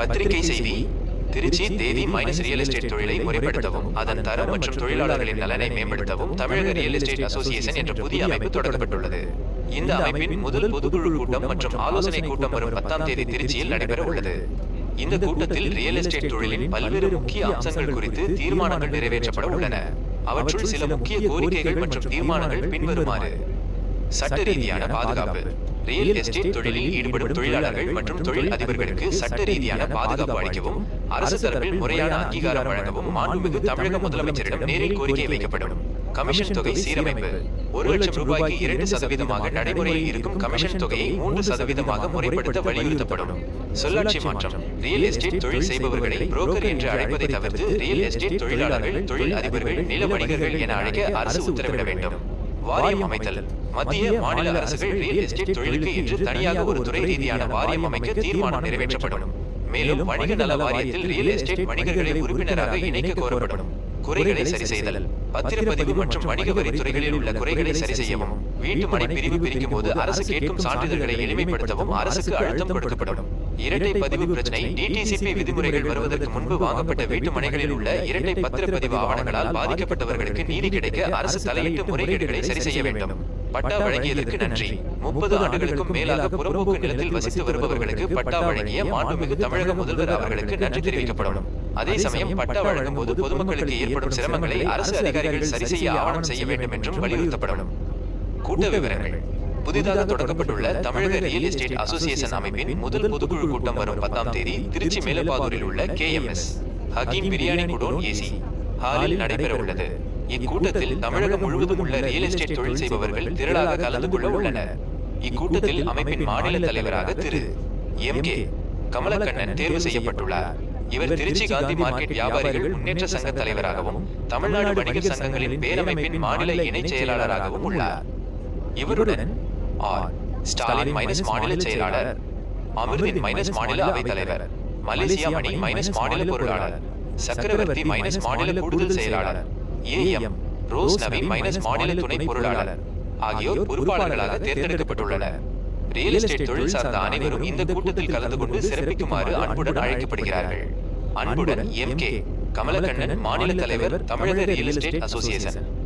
பத்திரிகை செய்தி Trichy Devi minus real estate தொழிலை முறைப்படுத்தவும் அதன் தரம் மற்றும் தொழிலாளர்களின் நலனை மேம்படுத்தவும் தமிழக ரியல் எஸ்டேட் அசோசியேஷன் என்ற புதிய அமைப்பு தொடங்கப்பட்டுள்ளது. இந்த அமைப்பின் முதல் பொதுக்குழு கூட்டம் மற்றும் ஆலோசனை கூட்டம் வரும் பத்தாம் தேதி திருச்சியில் நடைபெற உள்ளது. இந்த கூட்டத்தில் ரியல் எஸ்டேட் தொழிலின் பல்வேறு முக்கிய அம்சங்கள் குறித்து தீர்மானங்கள் நிறைவேற்றப்பட உள்ளன. அவற்றுள் சில முக்கிய கோரிக்கைகள் மற்றும் தீர்மானங்கள் பின்வருமாறு. சட்ட ரீதியான பாதுகாப்பு. ரியல் எஸ்டேட் தொழிலில் ஈடுபடும் தொழிலாளர்கள் மற்றும் தொழில் அதிபர்களுக்கு சட்ட ரீதியான பாதுகாப்பு அளிக்கவும் அரசு தரப்பில் முறையான அங்கீகாரம் வழங்கவும் மாண்புமிகு தமிழக முதலமைச்சரிடம் நேரில் கோரிக்கை வைக்கப்படும். கமிஷன் தொகை சீரமைப்பு. ஒரு லட்சம் ரூபாய்க்கு இரண்டு சதவீதமாக நடைமுறையில் இருக்கும் கமிஷன் தொகையை மூன்று சதவீதமாக முறைப்படுத்த வலியுறுத்தப்படும். சொல்லாட்சி மாற்றம். ரியல் எஸ்டேட் தொழில் செய்பவர்களை புரோக்கர் என்று அழைப்பதை தவிர்த்து ரியல் எஸ்டேட் தொழிலாளர்கள் தொழில் அதிபர்கள் நில வணிகர்கள் என அழைக்க அரசு உத்தரவிட வேண்டும் வாரியம் அமைத்தல். மத்திய மாநில அரசுகள் ரியல் எஸ்டேட் தொழிலுக்கு என்று தனியாக ஒரு துறை ரீதியான வாரியம் அமைக்க தீர்மானம் நிறைவேற்றப்படும். மேலும் வணிக நல வாரியத்தில் ரியல் எஸ்டேட் வணிகர்களை உறுப்பினராக இணைக்க கோரப்படும். குறைகளை சரி செய்தல். பத்திரப்பதிவு மற்றும் வணிக வரி துறைகளில் உள்ள குறைகளை சரி செய்யவும். வீட்டு மனை பிரிவு பிரிக்கும் போது அரசு கேட்கும் சான்றிதழ்களை எளிமைப்படுத்தவும் அரசுக்கு அழுத்தம் கொடுக்கப்படும். இரட்டை பதிவு பிரச்சனை டிடிசிபி விதிமுறைகள் வருவதற்கு முன்பு வாங்கப்பட்ட வீட்டு மனைகளில் உள்ள இரட்டை பத்திரப்பதிவு ஆவணங்களால் பாதிக்கப்பட்டவர்களுக்கு நீதி கிடைக்க அரசு தலையிட்டு முறைகேடுகளை சரி செய்ய வேண்டும். பட்டா வழங்கியதற்கு நன்றி. முப்பது ஆண்டுகளுக்கும் மேலாக புறம்போக்கு நிலத்தில் வசித்து வருபவர்களுக்கு பட்டா வழங்கிய மாண்புமிகு தமிழக முதல்வர் அவர்களுக்கு நன்றி தெரிவிக்கப்படும். அதே சமயம் பட்டா வழங்கும் போது பொதுமக்களுக்கு ஏற்படும் சிரமங்களை அரசு அதிகாரிகள் சரி செய்ய ஆவணம் செய்ய வேண்டும் என்றும் வலியுறுத்தப்படும். கூட்ட விவரங்கள். புதிதாக தொடங்கப்பட்டுள்ள தமிழக ரியல் எஸ்டேட் அசோசியேஷன் அமைப்பின் முதல் பொதுக்குழு கூட்டம் வரும் பத்தாம் தேதி திருச்சி மேலப்பாதூரில் உள்ள K M S. Hakeem biryani godown AC. ஹாலில் நடைபெற உள்ளது இக்கூட்டத்தில் தமிழகம் முழுவதும் உள்ள ரியல் எஸ்டேட் தொழில் செய்பவர்கள் திரளாக கலந்து கொள்ள உள்ளனர். இக்கூட்டத்தில் அமைப்பின் மாநில தலைவராக திரு எம் கே கமலக்கண்ணன் தேர்வு செய்யப்பட்டுள்ளார். இவர் திருச்சி காந்தி மார்க்கெட் வியாபாரிகள் முன்னேற்ற சங்க தலைவராகவும் தமிழ்நாடு வணிகர் சங்கங்களின் பேரமைப்பின் மாநில இணைச் செயலாளராகவும் உள்ளார். இவருடன் ஆர் ஸ்டாலின் மைனஸ் மாநில செயலாளர் அமிர்தின் மைனஸ் மாநில அவைத் தலைவர் மலேசியா மணி மைனஸ் மாநில பொருளாளர் சக்கரவர்த்தி மைனஸ் மாநில கூடுதல் செயலாளர் ஏஎம் ரோஸ் நவீன் மைனஸ் மாநில துணை பொருளாளர். ஆகியோர் பொறுப்பாளர்களாக தேர்ந்தெடுக்கப்பட்டுள்ளனர். ரியல் எஸ்டேட் தொழில் சார்ந்த அனைவரும் இந்த கூட்டத்தில் கலந்து கொண்டு சிறப்பிக்குமாறு அன்புடன் அழைக்கப்படுகிறார்கள். அன்புடன் எம் கே. கமலக்கண்ணன் மாநில தலைவர் தமிழக ரியல் எஸ்டேட் அசோசியேஷன்.